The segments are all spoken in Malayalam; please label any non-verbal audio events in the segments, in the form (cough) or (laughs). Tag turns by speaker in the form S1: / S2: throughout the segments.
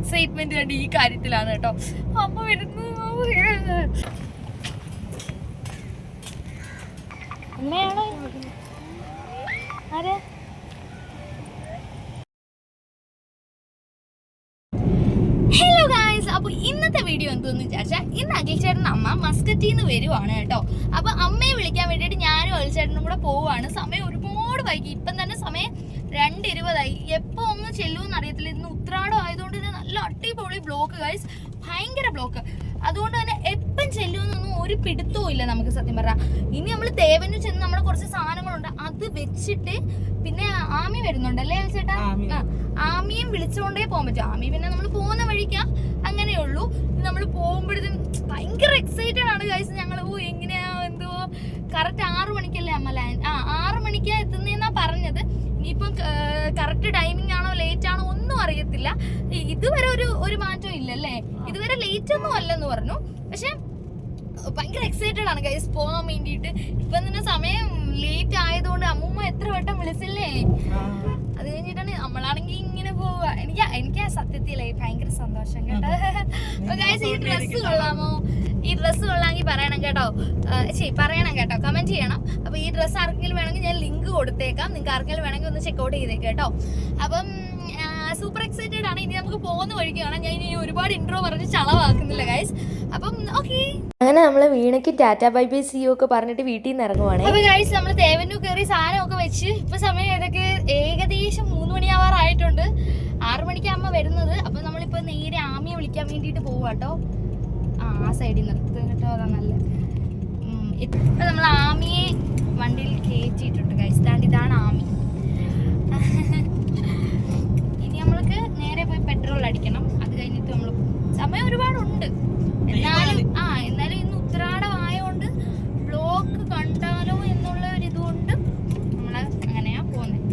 S1: എക്സൈറ്റ്മെന്റ് കണ്ട് ഈ കാര്യത്തിലാണ് കേട്ടോ. അമ്മ വരുന്നു. അമ്മയാണോ? ആരാ ഹലോ ഗായ്സ് അപ്പോൾ എന്തോന്ന് വിചാരിച്ചാൽ ഇന്ന് അഖിൽ ചേട്ടൻ അമ്മ മസ്കറ്റിൽ നിന്ന് വരുവാണ് കേട്ടോ. അപ്പോൾ അമ്മയെ വിളിക്കാൻ വേണ്ടിയിട്ട് ഞാനും അഖിൽ ചേട്ടനും കൂടെ പോവുകയാണ്. സമയം ഒരുപാട് വൈകി. ഇപ്പം തന്നെ സമയം രണ്ട് ഇരുപതായി എപ്പോൾ ഒന്ന് ചെല്ലുമെന്ന് അറിയത്തില്ല. ഇന്ന് ഉത്രാടം ആയതുകൊണ്ട് തന്നെ നല്ല അടിപൊളി ബ്ലോക്ക് ഗൈസ് ഭയങ്കര ബ്ലോക്ക്. അതുകൊണ്ട് തന്നെ എപ്പം ചെല്ലുമെന്നൊന്നും ഒരു പിടുത്തവും ഇല്ല നമുക്ക് സത്യം പറഞ്ഞാൽ ഇനി നമ്മൾ തേവന് ചെന്ന് നമ്മുടെ കുറച്ച് സാധനങ്ങളുണ്ട്. അത് വെച്ചിട്ട് പിന്നെ ആമി വരുന്നുണ്ട് അല്ലേ ചേട്ടാ ആ, ആമിയും വിളിച്ചുകൊണ്ടേ പോകാൻ പറ്റും. ആമി പിന്നെ നമ്മൾ പോകുന്ന വഴിക്കാ. അങ്ങനെയുള്ളൂ. ഭയങ്കര എക്സൈറ്റഡ് ആണ് ഗൈസ് ഞങ്ങൾ ഓ എങ്ങനെയാ? എന്തോ? കറക്റ്റ് ആറു മണിക്കല്ലേ അമ്മ ലാൻഡ് ആ ആറു മണിക്കാ എത്തുന്നതെന്നാ പറഞ്ഞത്. ഇനിയിപ്പം കറക്റ്റ് ടൈമിംഗ് ആണോ ലേറ്റ് ആണോ ഒന്നും അറിയത്തില്ല. ഇതുവരെ ഒരു ഒരു മാറ്റം ഇല്ലല്ലേ? ഇതുവരെ ലേറ്റ് ഒന്നും അല്ലെന്ന് പറഞ്ഞു. പക്ഷെ ഭയങ്കര എക്സൈറ്റഡ് ആണ് ഗൈസ് പോകാൻ വേണ്ടിയിട്ട്. ഇപ്പൊ തന്നെ സമയം ലേറ്റ് ആയതുകൊണ്ട് അമ്മൂമ്മ എത്ര വട്ടം വിളിച്ചില്ലേ? അത് കഴിഞ്ഞിട്ടാണ് പോവുക. എനിക്ക് എനിക്ക് ആ സത്യത്തിലേ ഭയങ്കര സന്തോഷം കേട്ടോ. ഗൈസ് (laughs) ഈ ഡ്രസ്സ് കൊള്ളാമോ? ഈ ഡ്രസ്സ് കൊള്ളാമെങ്കിൽ പറയണം കേട്ടോ. ശരി പറയണം കേട്ടോ. കമന്റ് ചെയ്യണം. അപ്പൊ ഈ ഡ്രസ്സ് ആർക്കെങ്കിലും വേണമെങ്കിൽ ഞാൻ ലിങ്ക് കൊടുത്തേക്കാം. നിങ്ങൾക്ക് ആർക്കെങ്കിലും വേണമെങ്കിൽ ഒന്ന് ചെക്കൗട്ട് ചെയ്തേക്ക് കേട്ടോ. അപ്പം സൂപ്പർ എക്സൈറ്റഡ് ആണ്. ഇനി നമുക്ക് പോകുന്ന വഴിക്ക് കാണാം. ഞാൻ ഇനി ഒരുപാട് ഇൻട്രോ പറഞ്ഞ് ചളവാക്കുന്നില്ല ഗൈസ് അപ്പം ഓക്കെ
S2: അങ്ങനെ നമ്മൾ വീണയ്ക്ക് ടാറ്റ ബൈ ബൈ ഒക്കെ പറഞ്ഞിട്ട് വീട്ടിൽ നിന്ന് ഇറങ്ങുവാണ്.
S1: അപ്പൊ ഗൈസ് നമ്മൾ തേവന്നു കയറി സാധനമൊക്കെ വെച്ച് ഇപ്പൊ സമയം ഏതൊക്കെ? ഏകദേശം മൂന്ന് മണിയാവാറായിട്ടുണ്ട് ആറു മണിക്ക് അമ്മ വരുന്നത്. അപ്പൊ നമ്മളിപ്പോ നേരെ ആമിയെ വിളിക്കാൻ വേണ്ടിട്ട് പോവാട്ടോ ആ സൈഡിൽ നിർത്ത് കേട്ടോ അതാ നല്ല ഇപ്പൊ നമ്മൾ ആമിയെ വണ്ടിയിൽ കയറ്റിയിട്ടുണ്ട് ഗൈസ് ദാണ്ട് ഇതാണ് ആമി. ഇനി നമ്മൾക്ക് നേരെ പോയി പെട്രോൾ അടിക്കണം. അത് കഴിഞ്ഞിട്ട് നമ്മൾ സമയം ഒരുപാടുണ്ട് എന്നാലും ആ എന്നാലും ഇന്ന് ഉത്രാടം ആയതുകൊണ്ട് ബ്ലോക്ക് കണ്ടാലോ എന്നുള്ള ഒരു ഇതുകൊണ്ട് നമ്മൾ അങ്ങനെയാ പോകുന്നത്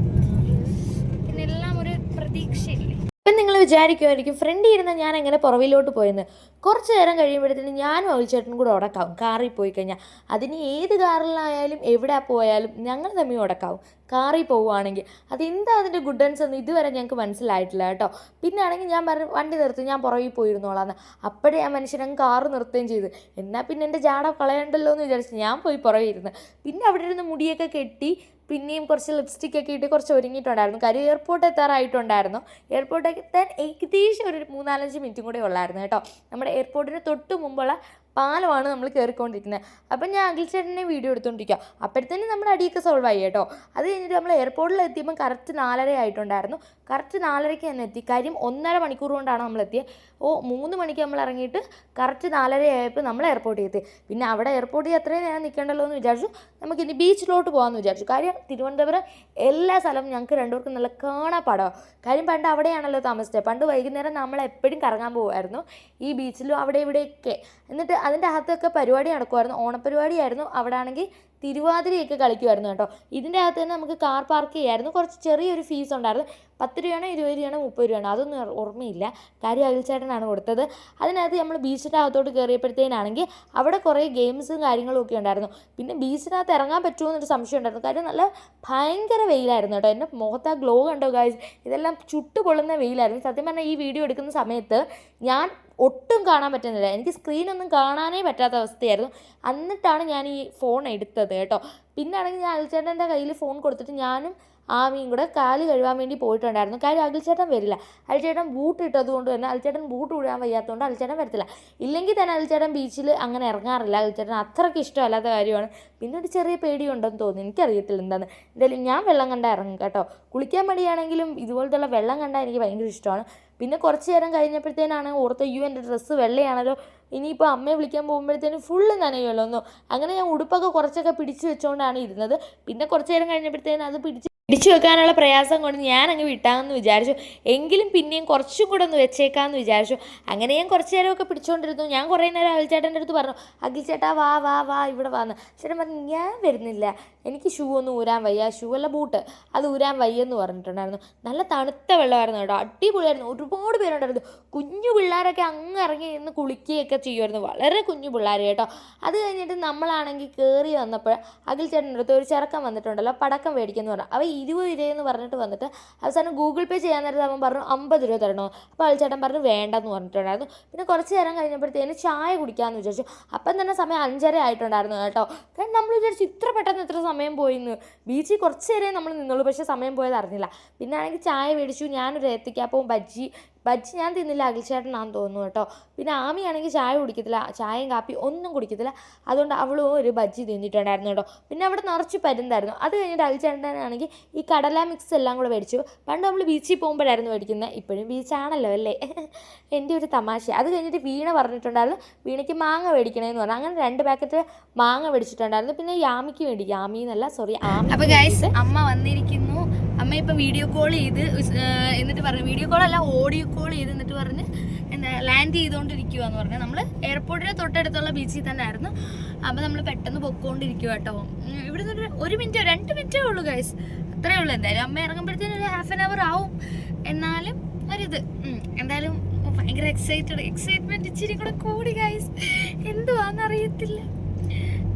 S1: പിന്നെ എല്ലാം ഒരു പ്രതീക്ഷയില്ലേ
S2: ഇപ്പം നിങ്ങൾ വിചാരിക്കുമായിരിക്കും ഫ്രണ്ട് ഇരുന്ന് ഞാൻ എങ്ങനെ പുറവിലോട്ട് പോയെന്ന്. കുറച്ച് നേരം കഴിയുമ്പോഴത്തേന് ഞാനും അവൾച്ചേട്ടനും കൂടെ ഉടക്കാവും. കാറിൽ പോയി കഴിഞ്ഞാൽ. അതിന് ഏത് കാറിലായാലും എവിടെ പോയാലും ഞങ്ങൾ തമ്മിൽ ഉടക്കാവും. കാറിൽ പോവുകയാണെങ്കിൽ. അതെന്താ അതിന്റെ ഗുഡൻസ് എന്ന് ഇതുവരെ ഞങ്ങൾക്ക് മനസ്സിലായിട്ടില്ല കേട്ടോ. പിന്നെ ആണെങ്കിൽ ഞാൻ പറഞ്ഞു വണ്ടി നിർത്തി ഞാൻ പുറകിൽ പോയിരുന്നോളാന്ന്. അപ്പോഴേ ആ മനുഷ്യനങ്ങ് കാറ് നിർത്തുകയും ചെയ്തു. എന്നാൽ പിന്നെ എന്റെ ജാട കളയണ്ടല്ലോ എന്ന് വിചാരിച്ചു ഞാൻ പോയി പുറകിൽ ഇരുന്ന്. പിന്നെ അവിടെ ഇരുന്ന് മുടിയൊക്കെ കെട്ടി പിന്നെയും കുറച്ച് ലിപ്സ്റ്റിക് ഒക്കെ ഇട്ട് കുറച്ച് ഒരുങ്ങിയിട്ടുണ്ടായിരുന്നു. കാര്യം എയർപോർട്ട് എത്താറായിട്ടുണ്ടായിരുന്നു. എയർപോർട്ട് എത്താൻ ഏകദേശം ഒരു മൂന്നാലഞ്ച് മിനിറ്റും കൂടെ ഉള്ളായിരുന്നു കേട്ടോ. നമ്മുടെ എയർപോർട്ടിന് തൊട്ട് മുമ്പുള്ള പാലമാണ് നമ്മൾ കയറിക്കൊണ്ടിരിക്കുന്നത്. അപ്പം ഞാൻ അഖിൽ ചേട്ടനെ വീഡിയോ എടുത്തുകൊണ്ടിരിക്കുക അപ്പോഴത്തേനും നമ്മുടെ അടിയൊക്കെ സോൾവ് ആയി കേട്ടോ. അത് കഴിഞ്ഞിട്ട് നമ്മൾ എയർപോർട്ടിൽ എത്തിയപ്പോൾ കറക്റ്റ് നാലര ആയിട്ടുണ്ടായിരുന്നു. കറക്റ്റ് നാലരയ്ക്ക് തന്നെ എത്തി. കാര്യം ഒന്നര മണിക്കൂർ കൊണ്ടാണ് നമ്മൾ എത്തിയത് ഓ മൂന്ന് മണിക്ക് നമ്മൾ ഇറങ്ങിയിട്ട് കറക്റ്റ് നാലര ആയപ്പോൾ നമ്മൾ എയർപോർട്ടിൽ എത്തി. പിന്നെ അവിടെ എയർപോർട്ടിൽ എത്രയും നേരം നിൽക്കേണ്ടല്ലോ എന്ന് വിചാരിച്ചു. നമുക്കിനി ബീച്ചിലോട്ട് പോകാമെന്ന് വിചാരിച്ചു. കാര്യം തിരുവനന്തപുരം എല്ലാ സ്ഥലവും ഞങ്ങൾക്ക് രണ്ടുപേർക്കും നല്ല കാണാ പടമാണ് കാര്യം പണ്ട് അവിടെയാണല്ലോ താമസിച്ചത്. പണ്ട് വൈകുന്നേരം നമ്മൾ എപ്പോഴും കറങ്ങാൻ പോകുമായിരുന്നു ഈ ബീച്ചിലും അവിടെ ഇവിടെയൊക്കെ. എന്നിട്ട് അതിന്റെ അകത്തൊക്കെ പരിപാടി നടക്കുമായിരുന്നു. ഓണപ്പരിപാടിയായിരുന്നു. അവിടെ ആണെങ്കിൽ തിരുവാതിരയൊക്കെ കളിക്കുമായിരുന്നു കേട്ടോ. ഇതിന്റെ അകത്ത് തന്നെ നമുക്ക് കാർ പാർക്ക് ചെയ്യായിരുന്നു. കുറച്ച് ചെറിയൊരു ഫീസ് ഉണ്ടായിരുന്നു. പത്ത് രൂപയാണോ ഇരുപത് രൂപയാണോ മുപ്പത് രൂപയാണോ അതൊന്നും ഓർമ്മയില്ല. കാര്യം അഖിൽച്ചേട്ടനാണ് കൊടുത്തത്. അതിനകത്ത് നമ്മൾ ബീച്ചിന്റെ അകത്തോട്ട് കയറിയപ്പോഴത്തേനാണെങ്കിൽ അവിടെ കുറേ ഗെയിംസും കാര്യങ്ങളും ഒക്കെ ഉണ്ടായിരുന്നു. പിന്നെ ബീച്ചിനകത്ത് ഇറങ്ങാൻ പറ്റുമോ എന്നൊരു സംശയം ഉണ്ടായിരുന്നു. കാര്യം നല്ല ഭയങ്കര വെയിലായിരുന്നു കേട്ടോ. എന്റെ മുഖത്ത് ആ ഗ്ലോ കണ്ടോ ഗായ്സ് ഇതെല്ലാം ചുട്ടുപൊള്ളുന്ന വെയിലായിരുന്നു. സത്യം പറഞ്ഞാൽ ഈ വീഡിയോ എടുക്കുന്ന സമയത്ത് ഞാൻ ഒട്ടും കാണാൻ പറ്റുന്നില്ല. എനിക്ക് സ്ക്രീനൊന്നും കാണാനേ പറ്റാത്ത അവസ്ഥയായിരുന്നു. എന്നിട്ടാണ് ഞാൻ ഈ ഫോൺ എടുത്തത് കേട്ടോ. പിന്നെ ആണെങ്കിൽ ഞാൻ അൽച്ചേട്ടന്റെ കയ്യിൽ ഫോൺ കൊടുത്തിട്ട് ഞാനും ആമിയും കൂടെ കാൽ കഴുകാൻ വേണ്ടി പോയിട്ടുണ്ടായിരുന്നു. കാര്യം അഖിൽചേട്ടൻ വരില്ല. അൽച്ചേട്ടൻ ബൂട്ട് ഇട്ടത് കൊണ്ട് തന്നെ അൽച്ചേട്ടൻ ബൂട്ട് ഇടാൻ വയ്യാത്തതുകൊണ്ട് അൽച്ചേട്ടൻ വരത്തില്ല. ഇല്ലെങ്കിൽ തന്നെ അൽച്ചേട്ടൻ ബീച്ചിൽ അങ്ങനെ ഇറങ്ങാറില്ല. അൽച്ചേട്ടൻ അത്രയ്ക്ക് ഇഷ്ടമല്ലാത്ത കാര്യമാണ്. പിന്നെ ഒരു ചെറിയ പേടിയുണ്ടെന്ന് തോന്നുന്നു. എനിക്കറിയത്തില്ല എന്താണ്. എന്തായാലും ഞാൻ വെള്ളം കണ്ടാൽ ഇറങ്ങും കേട്ടോ. കുളിക്കാൻ മടിയാണെങ്കിലും ഇതുപോലത്തുള്ള വെള്ളം കണ്ടാൽ എനിക്ക് ഭയങ്കര ഇഷ്ടമാണ്. പിന്നെ കുറച്ച് നേരം കഴിഞ്ഞപ്പോഴത്തേനാണ് ഓർത്ത യു എന്റെ ഡ്രസ്സ് വെള്ളയാണല്ലോ. ഇനിയിപ്പോൾ അമ്മയെ വിളിക്കാൻ പോകുമ്പോഴത്തേനും ഫുള്ള് നനയുമല്ലോ. ഒന്നും അങ്ങനെ ഞാൻ ഉടുപ്പൊക്കെ കുറച്ചൊക്കെ പിടിച്ചു വെച്ചുകൊണ്ടാണ് ഇരുന്നത്. പിന്നെ കുറച്ച് നേരം കഴിഞ്ഞപ്പോഴത്തേനും അത് പിടിച്ച് പിടിച്ചു വെക്കാനുള്ള പ്രയാസം കൊണ്ട് ഞാൻ അങ്ങ് വിട്ടാമെന്ന് വിചാരിച്ചു. എങ്കിലും പിന്നെയും കുറച്ചും കൂടെ ഒന്ന് വെച്ചേക്കാമെന്ന് വിചാരിച്ചു. അങ്ങനെ ഞാൻ കുറച്ച് നേരമൊക്കെ പിടിച്ചുകൊണ്ടിരുന്നു ഞാൻ കുറേ നേരം അഖിൽ ചേട്ടന്റെ അടുത്ത് പറഞ്ഞു അഖിൽ ചേട്ടാ വാ വാ വാ ഇവിടെ വന്ന്. ചേട്ടൻ പറഞ്ഞു ഞാൻ വരുന്നില്ല. എനിക്ക് ഷൂ ഒന്നും ഊരാൻ വയ്യ. ഷൂ അല്ല ബൂട്ട്. അത് ഊരാൻ വയ്യെന്ന് പറഞ്ഞിട്ടുണ്ടായിരുന്നു. നല്ല തണുത്ത വെള്ളമായിരുന്നു കേട്ടോ. അടിപൊളിയായിരുന്നു. ഒരുപാട് പേരുണ്ടായിരുന്നു. കുഞ്ഞു പിള്ളേരൊക്കെ അങ്ങ് ഇറങ്ങി നിന്ന് കുളിക്കുകയൊക്കെ ചെയ്യുമായിരുന്നു. വളരെ കുഞ്ഞു പിള്ളേർ കേട്ടോ. അത് കഴിഞ്ഞിട്ട് നമ്മളാണെങ്കിൽ കയറി വന്നപ്പോൾ അഖിൽ ചേട്ടന്റെ അടുത്ത് ഒരു ചെറുക്കം വന്നിട്ടുണ്ടല്ലോ പടക്കം മേടിക്കുന്നു പറഞ്ഞു. അവ ഇരുപത് രൂപയെന്ന് പറഞ്ഞിട്ട് വന്നിട്ട് അവസാനം ഗൂഗിൾ പേ ചെയ്യാൻ നേരത്തെ അവൻ പറഞ്ഞു അമ്പത് രൂപ തരണോ? അപ്പോൾ അഖിൽ ചേട്ടൻ പറഞ്ഞു വേണ്ടെന്ന് പറഞ്ഞിട്ടുണ്ടായിരുന്നു. പിന്നെ കുറച്ച് നേരം കഴിഞ്ഞപ്പോഴത്തേന് ചായ കുടിക്കാമെന്ന് വിചാരിച്ചു. അപ്പം തന്നെ സമയം അഞ്ചര ആയിട്ടുണ്ടായിരുന്നു കേട്ടോ. കാരണം നമ്മൾ വിചാരിച്ചു ഇത്ര പെട്ടെന്ന് ഇത്ര സമയം പോയിന്ന്. ബീച്ചിൽ കുറച്ച് നേരം നമ്മൾ നിന്നുള്ളൂ. പക്ഷേ സമയം പോയത് അറിഞ്ഞില്ല. പിന്നെ ആണെങ്കിൽ ചായ മേടിച്ചു. ഞാനൊരു ഏത്തയ്ക്കാപ്പവും ബജ്ജി ബജ്ജി ഞാൻ തിന്നില്ല അഖിൽച്ചേട്ടനാന്ന് തോന്നുന്നു കേട്ടോ. പിന്നെ ആമിയാണെങ്കിൽ ചായ കുടിക്കത്തില്ല ചായയും കാപ്പി ഒന്നും കുടിക്കത്തില്ല. അതുകൊണ്ട് അവളും ഒരു ബജ്ജി തിന്നിട്ടുണ്ടായിരുന്നു കേട്ടോ. പിന്നെ അവിടെ നിറച്ച് പരുന്തായിരുന്നു. അത് കഴിഞ്ഞിട്ട് അഖിൽചേട്ടനാണെങ്കിൽ ഈ കടല മിക്സ് എല്ലാം കൂടെ മേടിച്ചു. പണ്ട് നമ്മൾ ബീച്ചിൽ പോകുമ്പോഴായിരുന്നു മേടിക്കുന്നത്. ഇപ്പോഴും ബീച്ചാണല്ലോ അല്ലേ? എന്റെ ഒരു തമാശ. അത് കഴിഞ്ഞിട്ട് വീണ പറഞ്ഞിട്ടുണ്ടായിരുന്നു. വീണയ്ക്ക് മാങ്ങ മേടിക്കണമെന്ന് പറഞ്ഞു. അങ്ങനെ രണ്ട് പാക്കറ്റ് മാങ്ങ മേടിച്ചിട്ടുണ്ടായിരുന്നു. പിന്നെ യാമിക്ക് വേണ്ടി യാമി എന്നല്ല സോറി ആമി
S1: അപ്പോൾ ഗൈസ് അമ്മ വന്നിരിക്കുന്നു. അമ്മ ഇപ്പൊ വീഡിയോ കോൾ ചെയ്ത് എന്നിട്ട് പറഞ്ഞു വീഡിയോ കോൾ അല്ല ഓഡിയോ കോൾ ചെയ്ത് എന്നിട്ട് പറഞ്ഞ് എന്താ ലാൻഡ് ചെയ്തുകൊണ്ടിരിക്കുവാന്ന് പറഞ്ഞു. നമ്മൾ എയർപോർട്ടിന് തൊട്ടടുത്തുള്ള ബീച്ചിൽ തന്നെ ആയിരുന്നു. അപ്പൊ നമ്മൾ പെട്ടെന്ന് പൊക്കോണ്ടിരിക്കുക കേട്ടോ ഇവിടെ നിന്ന് ഒരു മിനിറ്റ് രണ്ട് മിനിറ്റേ ഉള്ളൂ ഗൈസ് അത്രേ ഉള്ളൂ എന്തായാലും. അമ്മ ഇറങ്ങുമ്പോഴത്തേനും ഒരു ഹാഫ് ആൻ അവർ ആവും. എന്നാലും ഒരിത്. എന്തായാലും ഭയങ്കര എക്സൈറ്റഡ് എക്സൈറ്റ്മെന്റ് ഇച്ചിരി കൂടെ കൂടി ഗൈസ് എന്തുവാന്ന്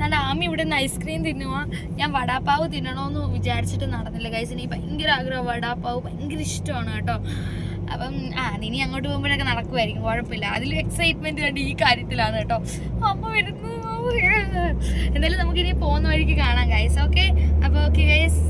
S1: ഞാൻ ആമി ഇവിടെ നിന്ന് ഐസ്ക്രീം തിന്നുക ഞാൻ വടാപ്പാവ് തിന്നണമെന്ന് വിചാരിച്ചിട്ട് നടന്നില്ല. ഗൈസ് എനിക്ക് ഭയങ്കര ആഗ്രഹം വടാപ്പാവ് ഭയങ്കര ഇഷ്ടമാണ് കേട്ടോ. അപ്പം ആ ഇനി അങ്ങോട്ട് പോകുമ്പോഴൊക്കെ നടക്കുമായിരിക്കും കുഴപ്പമില്ല. അതിലും എക്സൈറ്റ്മെന്റ് കണ്ട് ഈ കാര്യത്തിലാണ് കേട്ടോ. അമ്മ വരുന്നു. എന്തായാലും നമുക്കിനി പോകുന്ന വഴിക്ക് കാണാം ഗൈസ് ഓക്കെ അപ്പോൾ ഓക്കെ ഗൈസ്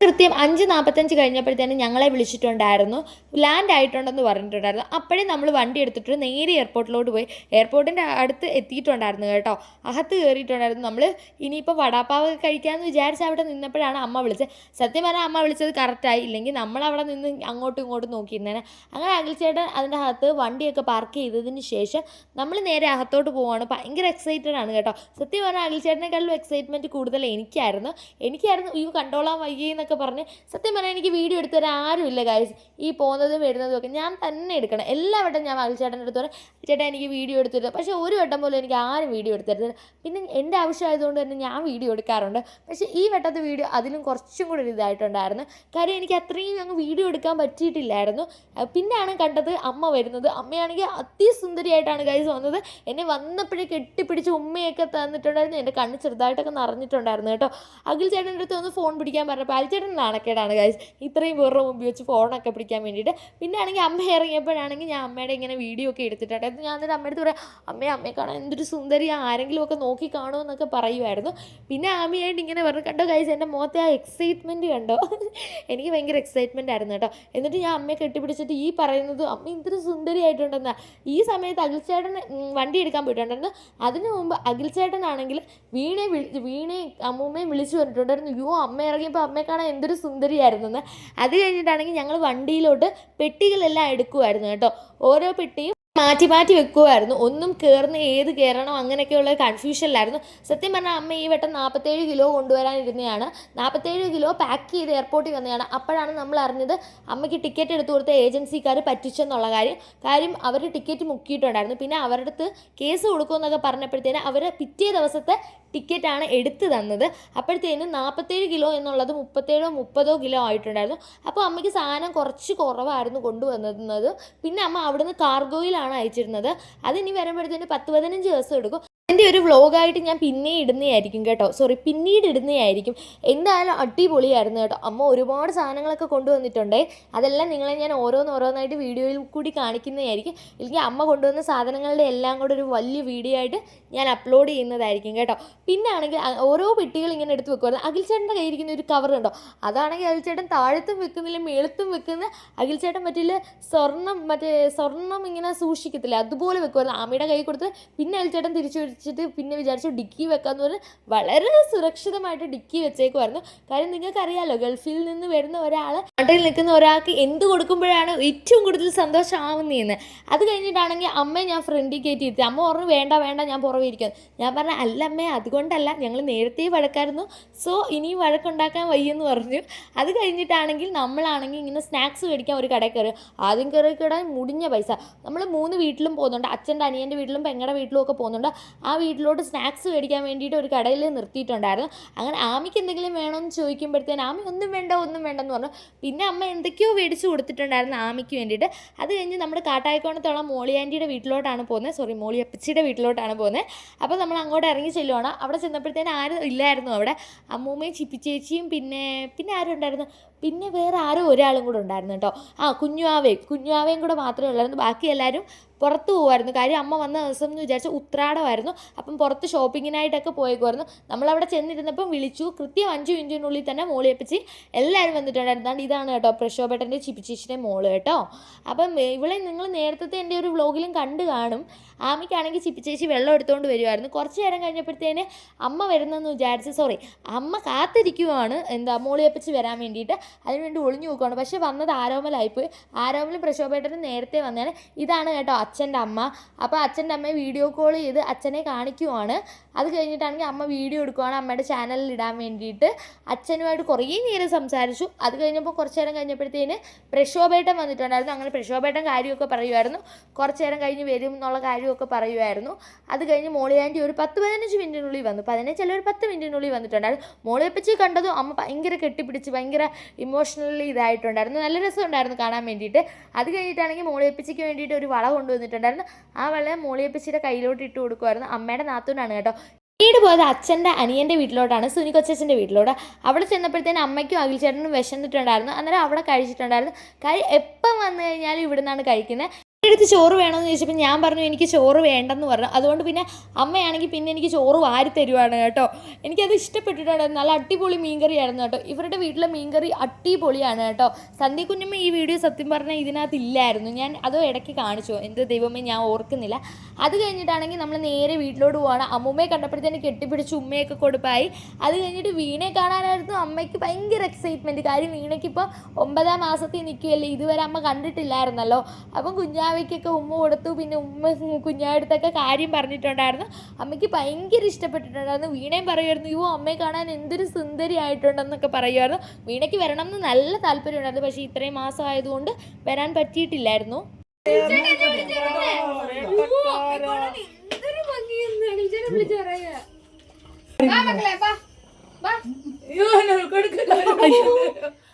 S2: കൃത്യം അഞ്ച് നാൽപ്പത്തഞ്ച് കഴിഞ്ഞപ്പോഴത്തേനും ഞങ്ങളെ വിളിച്ചിട്ടുണ്ടായിരുന്നു. ലാൻഡ് ആയിട്ടുണ്ടെന്ന് പറഞ്ഞിട്ടുണ്ടായിരുന്നു. അപ്പോഴേ നമ്മൾ വണ്ടി എടുത്തിട്ട് നേരെ എയർപോർട്ടിലോട്ട് പോയി. എയർപോർട്ടിന്റെ അടുത്ത് എത്തിയിട്ടുണ്ടായിരുന്നു കേട്ടോ. അകത്ത് കയറിയിട്ടുണ്ടായിരുന്നു. നമ്മൾ ഇനിയിപ്പോൾ വടാപ്പാവ് കഴിക്കാമെന്ന് വിചാരിച്ച് അവിടെ നിന്നപ്പോഴാണ് അമ്മ വിളിച്ചത്. സത്യം പറഞ്ഞാൽ അമ്മ വിളിച്ചത് കറക്റ്റായി ഇല്ലെങ്കിൽ നമ്മൾ അവിടെ നിന്ന് അങ്ങോട്ടും ഇങ്ങോട്ടും നോക്കിയിരുന്നേനെ. അങ്ങനെ അഖിൽച്ചേട്ടൻ അതിന്റെ അകത്ത് വണ്ടിയൊക്കെ പാർക്ക് ചെയ്തതിന് ശേഷം നമ്മൾ നേരെ അകത്തോട്ട് പോവാണ്. ഭയങ്കര എക്സൈറ്റഡ് ആണ് കേട്ടോ. സത്യം പറഞ്ഞാൽ അഖിൽച്ചേട്ടനെക്കാളും എക്സൈറ്റ്മെന്റ് കൂടുതൽ എനിക്കായിരുന്നു. എനിക്കായിരുന്നു ഈ കണ്ടോളാൻ വയ്യേ എന്നൊക്കെ പറഞ്ഞ് സത്യം പറഞ്ഞാൽ എനിക്ക് വീഡിയോ എടുത്തു തരാൻ ആരുമില്ല ഗൈസ് ഈ പോകുന്നതും വരുന്നതും ഒക്കെ ഞാൻ തന്നെ എടുക്കണം. എല്ലാ വട്ടം ഞാൻ അൽച്ചേട്ടന്റെ അടുത്ത് പറയാം ചേട്ടാ എനിക്ക് വീഡിയോ എടുത്തു തരാം പക്ഷേ ഒരു വട്ടം പോലും എനിക്ക് ആരും വീഡിയോ എടുത്തു തരുന്നത് പിന്നെ എന്റെ ആവശ്യമായതുകൊണ്ട് തന്നെ ഞാൻ വീഡിയോ എടുക്കാറുണ്ട്. പക്ഷേ ഈ വട്ടത്തെ വീഡിയോ അതിലും കുറച്ചും കൂടി ഒരു ഇതായിട്ടുണ്ടായിരുന്നു കാര്യം എനിക്ക് അത്രയും അങ്ങ് വീഡിയോ എടുക്കാൻ പറ്റിയിട്ടില്ലായിരുന്നു. പിന്നെയാണ് കണ്ടത് അമ്മ വരുന്നത്. അമ്മയാണെങ്കിൽ അതിസുന്ദരിയായിട്ടാണ് ഗൈസ് വന്നത്. എന്നെ വന്നപ്പോഴേ കെട്ടിപ്പിടിച്ച് ഉമ്മയൊക്കെ തന്നിട്ടുണ്ടായിരുന്നു. എന്റെ കണ്ണ് ചെറുതായിട്ടൊക്കെ നിറഞ്ഞിട്ടുണ്ടായിരുന്നു കേട്ടോ. അഖിൽ ചേട്ടന്റെ അടുത്ത് ഒന്ന് ഫോൺ പിടിക്കാൻ പറഞ്ഞപ്പോൾ അഖിൽ ചേട്ടൻ നാണക്കേടാണ് ഗൈസ് ഇത്രയും വേറെ മുമ്പിൽ വെച്ച് ഫോണൊക്കെ പിടിക്കാൻ വേണ്ടിയിട്ട്. പിന്നെ ആണെങ്കിൽ അമ്മ ഇറങ്ങിയപ്പോഴാണെങ്കിൽ ഞാൻ അമ്മയുടെ ഇങ്ങനെ വീഡിയോ ഒക്കെ എടുത്തിട്ടുണ്ട്. ഞാൻ എന്നിട്ട് അമ്മയുടെ പറയാം അമ്മയെ അമ്മയെ കാണാൻ എന്തൊരു സുന്ദരി ആരെങ്കിലും ഒക്കെ നോക്കി കാണുമോ എന്നൊക്കെ പറയുമായിരുന്നു. പിന്നെ ആമിയായിട്ട് ഇങ്ങനെ പറഞ്ഞു കണ്ടോ ഗൈസ് എന്റെ മുഖത്തെ ആ എക്സൈറ്റ്മെന്റ് കണ്ടോ? (laughs) എനിക്ക് ഭയങ്കര എക്സൈറ്റ്മെന്റ് ആയിരുന്നു കേട്ടോ. എന്നിട്ട് ഞാൻ അമ്മയെ കെട്ടിപ്പിടിച്ചിട്ട് ഈ പറയുന്നത് അമ്മ ഇത്ര സുന്ദരിയായിട്ടുണ്ടെന്നാ ഈ സമയത്ത് അഖിൽച്ചേട്ടൻ ചേട്ടൻ വണ്ടി എടുക്കാൻ പോയിട്ടുണ്ടായിരുന്നു. അതിനു മുമ്പ് അഖിൽച്ചേട്ടനാണെങ്കിൽ വീണയെ വിളി വീണയെ അമ്മൂമ്മയെ വിളിച്ചു പറഞ്ഞിട്ടുണ്ടായിരുന്നു. യോ അമ്മ ഇറങ്ങിയപ്പോൾ അമ്മയെ കാണാൻ എന്തൊരു സുന്ദരിയായിരുന്നെന്ന്. അത് കഴിഞ്ഞിട്ടാണെങ്കിൽ ഞങ്ങൾ വണ്ടിയിലോട്ട് പെട്ടികളെല്ലാം എടുക്കുമായിരുന്നു കേട്ടോ. ഓരോ പെട്ടിയും മാറ്റി മാറ്റി വെക്കുമായിരുന്നു ഒന്നും കയറുന്ന ഏത് കയറണോ അങ്ങനെയൊക്കെയുള്ള കൺഫ്യൂഷനിലായിരുന്നു സത്യം പറഞ്ഞാൽ അമ്മ ഈ വട്ടം നാൽപ്പത്തേഴ് കിലോ കൊണ്ടുവരാനിരുന്നതാണ് നാൽപ്പത്തേഴ് കിലോ പാക്ക് ചെയ്ത് എയർപോർട്ടിൽ വന്നതാണ്. അപ്പോഴാണ് നമ്മൾ അറിഞ്ഞത് അമ്മയ്ക്ക് ടിക്കറ്റ് എടുത്തു കൊടുത്ത ഏജൻസിക്കാർ പറ്റിച്ചെന്നുള്ള കാര്യം. കാര്യം അവർ ടിക്കറ്റ് മുക്കിയിട്ടുണ്ടായിരുന്നു. പിന്നെ അവരുടെ അടുത്ത് കേസ് കൊടുക്കുമെന്നൊക്കെ പറഞ്ഞപ്പോഴത്തേന് അവർ പിറ്റേ ദിവസത്തെ ടിക്കറ്റാണ് എടുത്തു തന്നത്. അപ്പോഴത്തേനും നാൽപ്പത്തേഴ് കിലോ എന്നുള്ളത് മുപ്പത്തേഴോ മുപ്പതോ കിലോ ആയിട്ടുണ്ടായിരുന്നു. അപ്പോൾ അമ്മയ്ക്ക് സാധനം കുറച്ച് കുറവായിരുന്നു കൊണ്ടുവന്നത്. പിന്നെ അമ്മ അവിടുന്ന് കാർഗോയിലാണ് അയച്ചിരുന്നത്. അതിനി വരുമ്പോഴത്തേന് പത്ത് പതിനഞ്ച് ദിവസം എടുക്കും. എന്റെ ഒരു വ്ളോഗായിട്ട് ഞാൻ പിന്നെ ഇടുന്നതായിരിക്കും കേട്ടോ. സോറി പിന്നീട് ഇടുന്നതായിരിക്കും എന്തായാലും അടിപൊളിയായിരുന്നു കേട്ടോ. അമ്മ ഒരുപാട് സാധനങ്ങളൊക്കെ കൊണ്ടുവന്നിട്ടുണ്ട്. അതെല്ലാം നിങ്ങളെ ഞാൻ ഓരോന്ന് ഓരോന്നായിട്ട് വീഡിയോയിൽ കൂടി കാണിക്കുന്നതായിരിക്കും. ഇല്ലെങ്കിൽ അമ്മ കൊണ്ടുവന്ന സാധനങ്ങളുടെ എല്ലാം കൂടെ ഒരു വലിയ വീഡിയോ ആയിട്ട് ഞാൻ അപ്ലോഡ് ചെയ്യുന്നതായിരിക്കും കേട്ടോ. പിന്നെ ആണെങ്കിൽ ഓരോ പെട്ടികൾ ഇങ്ങനെ എടുത്ത് വെക്കുമായിരുന്നു അഖിൽച്ചേട്ടന്റെ കയ്യിരിക്കുന്ന ഒരു കവർ ഉണ്ടോ? അതാണെങ്കിൽ അഖിൽച്ചേട്ടൻ താഴത്തും വെക്കുന്നില്ല മേളത്തും വെക്കുന്ന. അഖിൽച്ചേട്ടൻ മറ്റില്ല സ്വർണം മറ്റേ സ്വർണം ഇങ്ങനെ സൂക്ഷിക്കത്തില്ല? അതുപോലെ വെക്കുമായിരുന്നു ആമയുടെ കൈ കൊടുത്ത് പിന്നെ അഖിൽച്ചേട്ടൻ തിരിച്ചു വെച്ചിട്ട് പിന്നെ വിചാരിച്ചു ഡിക്കി വെക്കാമെന്ന് പറഞ്ഞ് വളരെ സുരക്ഷിതമായിട്ട് ഡിക്കി വെച്ചേക്കുമായിരുന്നു കാര്യം നിങ്ങൾക്ക് അറിയാലോ ഗൾഫിൽ നിന്ന് വരുന്ന ഒരാൾ നാട്ടിൽ നിൽക്കുന്ന ഒരാൾക്ക് എന്ത് കൊടുക്കുമ്പോഴാണ് ഏറ്റവും കൂടുതൽ സന്തോഷമാവുന്നതെന്ന്. അത് കഴിഞ്ഞിട്ടാണെങ്കിൽ അമ്മ ഞാൻ ഫ്രണ്ടിൽ കയറ്റി ഇരുത്തി. അമ്മ പറഞ്ഞു വേണ്ട വേണ്ട ഞാൻ പുറമേ ഇരിക്കുന്നു ഞാൻ പറഞ്ഞു അല്ല അമ്മേ അതുകൊണ്ടല്ല ഞങ്ങൾ നേരത്തെ വഴക്കായിരുന്നു. സോ ഇനിയും വഴക്കുണ്ടാക്കാൻ വയ്യെന്ന് പറഞ്ഞു. അത് കഴിഞ്ഞിട്ടാണെങ്കിൽ നമ്മളാണെങ്കിൽ ഇങ്ങനെ സ്നാക്സ് മേടിക്കാൻ ഒരു കടയിൽ കയറി. ആദ്യം കയറി കിടാൻ മുടിഞ്ഞ പൈസ. നമ്മൾ മൂന്ന് വീട്ടിലും പോകുന്നുണ്ട്. അച്ഛന്റെ അനിയന്റെ വീട്ടിലും പെങ്ങളുടെ വീട്ടിലും ഒക്കെ പോകുന്നുണ്ട്. ആ വീട്ടിലോട്ട് സ്നാക്സ് മേടിക്കാൻ വേണ്ടിയിട്ട് ഒരു കടയിൽ നിർത്തിയിട്ടുണ്ടായിരുന്നു. അങ്ങനെ ആമിക്ക് എന്തെങ്കിലും വേണമെന്ന് ചോദിക്കുമ്പോഴത്തേന് ആമി ഒന്നും വേണ്ട ഒന്നും വേണ്ടെന്ന് പറഞ്ഞു. പിന്നെ അമ്മ എന്തൊക്കെയോ മേടിച്ച് കൊടുത്തിട്ടുണ്ടായിരുന്നു ആമിക്ക് വേണ്ടിയിട്ട്. അത് കഴിഞ്ഞ് നമ്മുടെ കാട്ടായിക്കോണത്തുള്ള മോളി ആന്റിയുടെ വീട്ടിലോട്ടാണ് പോകുന്നത് സോറി മോളി അപ്പച്ചിയുടെ വീട്ടിലോട്ടാണ് പോകുന്നത് അപ്പോൾ നമ്മൾ അങ്ങോട്ട് ഇറങ്ങി ചെല്ലുവാണ്. അവിടെ ചെന്നപ്പോഴത്തേന് ആരും ഇല്ലായിരുന്നു അവിടെ. അമ്മൂമ്മയും ചിപ്പിച്ചേച്ചിയും പിന്നെ പിന്നെ ആരും ഉണ്ടായിരുന്നു പിന്നെ വേറെ ആരോ ഒരാളും കൂടെ ഉണ്ടായിരുന്നു കേട്ടോ. ആ കുഞ്ഞുവാവയും കുഞ്ഞുവാവയും കൂടെ മാത്രമേ ഉള്ളായിരുന്നു. ബാക്കി എല്ലാവരും പുറത്ത് പോകുമായിരുന്നു കാര്യം അമ്മ വന്ന ദിവസം എന്ന് വിചാരിച്ച ഉത്രാടമായിരുന്നു. അപ്പം പുറത്ത് ഷോപ്പിങ്ങിനായിട്ടൊക്കെ പോയേക്കുമായിരുന്നു നമ്മളവിടെ ചെന്നിരുന്നപ്പം വിളിച്ചു. കൃത്യം അഞ്ച് മിനിറ്റിനുള്ളിൽ തന്നെ മോളിയപ്പച്ചി എല്ലാവരും വന്നിട്ടുണ്ടായിരുന്നു. ഇതാണ് കേട്ടോ പ്രശോഭേട്ടന്റെ ചിപ്പിച്ചിച്ചിന്റെ മോൾ കേട്ടോ. അപ്പം ഇവളെ നിങ്ങൾ നേരത്തെ എന്റെ ഒരു വ്ലോഗിലും കണ്ടു കാണും. ആമിക്കാണെങ്കിൽ ചിപ്പിച്ചേച്ചി വെള്ളം എടുത്തുകൊണ്ട് വരുമായിരുന്നു കുറച്ച് നേരം കഴിഞ്ഞപ്പോഴത്തേന് അമ്മ വരുന്നെന്ന് വിചാരിച്ച് സോറി അമ്മ കാത്തിരിക്കുവാണ് എന്താ മോളിയപ്പച്ചി വരാൻ വേണ്ടിയിട്ട്. അതിനുവേണ്ടി ഒളിഞ്ഞു നോക്കുകയാണ് പക്ഷേ വന്നത് ആരോമലായിപ്പോയി. ആരോമലും പ്രശോഭേട്ടനും നേരത്തെ വന്നതാണ്. ഇതാണ് കേട്ടോ അച്ഛന്റെ അമ്മ. അപ്പോൾ അച്ഛന്റെ അമ്മയെ വീഡിയോ കോൾ ചെയ്ത് അച്ഛനെ കാണിക്കുവാണ്. അത് കഴിഞ്ഞിട്ടാണെങ്കിൽ അമ്മ വീഡിയോ എടുക്കുവാണ് അമ്മയുടെ ചാനലിൽ ഇടാൻ വേണ്ടിയിട്ട്. അച്ഛനുമായിട്ട് കുറേ നേരം സംസാരിച്ചു. അത് കഴിഞ്ഞപ്പോൾ കുറച്ച് നേരം കഴിഞ്ഞപ്പോഴത്തേന് പ്രശോഭേട്ടൻ വന്നിട്ടുണ്ടായിരുന്നു. അങ്ങനെ പ്രശോഭേട്ടൻ കാര്യമൊക്കെ പറയുമായിരുന്നു. കുറച്ച് നേരം കഴിഞ്ഞ് വരും എന്നുള്ള കാര്യമൊക്കെ പറയുമായിരുന്നു. അത് കഴിഞ്ഞ് മോളിയാന്റെ ഒരു പത്ത് പതിനഞ്ച് മിനിറ്റിനുള്ളിൽ വന്നു. പതിനഞ്ച് അല്ല ഒരു പത്ത് മിനിറ്റിനുള്ളിൽ വന്നിട്ടുണ്ടായിരുന്നു. മോളിയപ്പച്ചി കണ്ടതും അമ്മ ഭയങ്കര കെട്ടിപ്പിടിച്ച് ഭയങ്കര ഇമോഷണലി ഇതായിട്ടുണ്ടായിരുന്നു. നല്ല രസമുണ്ടായിരുന്നു കാണാൻ വേണ്ടിയിട്ട്. അത് കഴിഞ്ഞിട്ടാണെങ്കിൽ മോളിയപ്പച്ചിക്ക് വേണ്ടിയിട്ട് ഒരു വള കൊണ്ടുവന്നിട്ടുണ്ടായിരുന്നു. ആ വള മോളിയപ്പച്ചിയുടെ കയ്യിലോട്ട് ഇട്ട് കൊടുക്കുമായിരുന്നു അമ്മയുടെ നാത്തൂനാണ് കേട്ടോ. പിന്നീട് പോയത് അച്ഛന്റെ അനിയന്റെ വീട്ടിലോട്ടാണ്. സുനി കൊച്ചച്ഛന്റെ വീട്ടിലോട്ട്. അവിടെ ചെന്നപ്പോഴത്തേന് അമ്മയ്ക്കും അഖിൽ ചേട്ടനും വിശന്നിട്ടുണ്ടായിരുന്നു. അന്നേരം അവിടെ കഴിച്ചിട്ടുണ്ടായിരുന്നു. കഴി എപ്പം വന്നു കഴിഞ്ഞാലും ഇവിടെ നിന്നാണ് കഴിക്കുന്നത്. എടുത്ത് ചോറ് വേണമെന്ന് ചോദിച്ചപ്പോൾ ഞാൻ പറഞ്ഞു എനിക്ക് ചോറ് വേണ്ടെന്ന് പറഞ്ഞു. അതുകൊണ്ട് പിന്നെ അമ്മയാണെങ്കിൽ പിന്നെ എനിക്ക് ചോറ് വാരി തരുവാണ് കേട്ടോ. എനിക്കത് ഇഷ്ടപ്പെട്ടിട്ടുണ്ട്. നല്ല അടിപൊളി മീൻകറിയായിരുന്നു കേട്ടോ. ഇവരുടെ വീട്ടിലെ മീൻകറി അടിപൊളിയാണ് കേട്ടോ. സന്ധ്യ കുഞ്ഞമ്മ ഈ വീഡിയോ സത്യം പറഞ്ഞാൽ ഇതിനകത്ത് ഇല്ലായിരുന്നു. ഞാൻ അതോ ഇടയ്ക്ക് കാണിച്ചു. എന്ത് ദൈവമേ ഞാൻ ഓർക്കുന്നില്ല. അത് കഴിഞ്ഞിട്ടാണെങ്കിൽ നമ്മൾ നേരെ വീട്ടിലോട്ട് പോവാണ്. അമ്മൂമ്മയെ കണ്ടപ്പോഴത്തേന് കെട്ടിപ്പിടിച്ച് ഉമ്മയൊക്കെ കൊടുപ്പായി. അത് കഴിഞ്ഞിട്ട് വീണയെ കാണാനായിരുന്നു അമ്മയ്ക്ക് ഭയങ്കര എക്സൈറ്റ്മെന്റ് കാര്യം വീണയ്ക്ക് ഇപ്പോൾ ഒമ്പതാം മാസത്തിൽ നിൽക്കുകയല്ലേ. ഇതുവരെ അമ്മ കണ്ടിട്ടില്ലായിരുന്നല്ലോ. അപ്പം കുഞ്ഞാവയ്ക്കൊക്കെ ഉമ്മ കൊടുത്തു. പിന്നെ ഉമ്മ കുഞ്ഞാടുത്തൊക്കെ കാര്യം പറഞ്ഞിട്ടുണ്ടായിരുന്നു. അമ്മയ്ക്ക് ഭയങ്കര ഇഷ്ടപ്പെട്ടിട്ടുണ്ടായിരുന്നു. വീണയും പറയുമായിരുന്നു യോ അമ്മയെ കാണാൻ എന്തൊരു സുന്ദരി ആയിട്ടുണ്ടെന്നൊക്കെ പറയുമായിരുന്നു വീണയ്ക്ക് വരണം എന്ന് നല്ല താല്പര്യമുണ്ടായിരുന്നു. പക്ഷേ ഇത്രയും മാസം ആയതുകൊണ്ട് വരാൻ പറ്റിയിട്ടില്ലായിരുന്നു.
S1: എന്തൊരു ഭംഗിയെന്ന് അഖിൽച്ചേട്ടൻ വിളിച്ച് പറയാ. വാ മക്കളെ, വാ. വാ.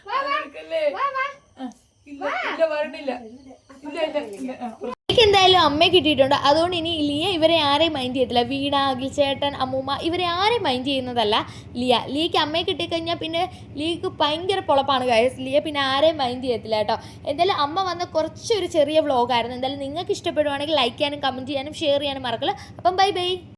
S1: വാ, വാ. വാ, വാ.
S2: എന്തായാലും അമ്മയെ കിട്ടിയിട്ടുണ്ട്. അതുകൊണ്ട് ഇനി ലിയ ഇവരെ ആരെയും മൈൻഡ് ചെയ്യത്തില്ല. വീണ അഖിൽ ചേട്ടൻ അമ്മൂമ്മ ഇവരെ ആരെയും മൈൻഡ് ചെയ്യുന്നതല്ല ലിയ. ലിയക്ക് അമ്മയെ കിട്ടിക്കഴിഞ്ഞാൽ പിന്നെ ലിയക്ക് ഭയങ്കര പൊളപ്പാണ് കാര്യം ലിയ പിന്നെ ആരെയും മൈൻഡ് ചെയ്യത്തില്ല കേട്ടോ. എന്തായാലും അമ്മ വന്ന കുറച്ചൊരു ചെറിയ വ്ളോഗായിരുന്നു എന്തായാലും നിങ്ങൾക്ക് ഇഷ്ടപ്പെടുവാണെങ്കിൽ ലൈക്ക് ചെയ്യാനും കമന്റ് ചെയ്യാനും ഷെയർ ചെയ്യാനും മറക്കല്ല. അപ്പം ബൈ ബൈ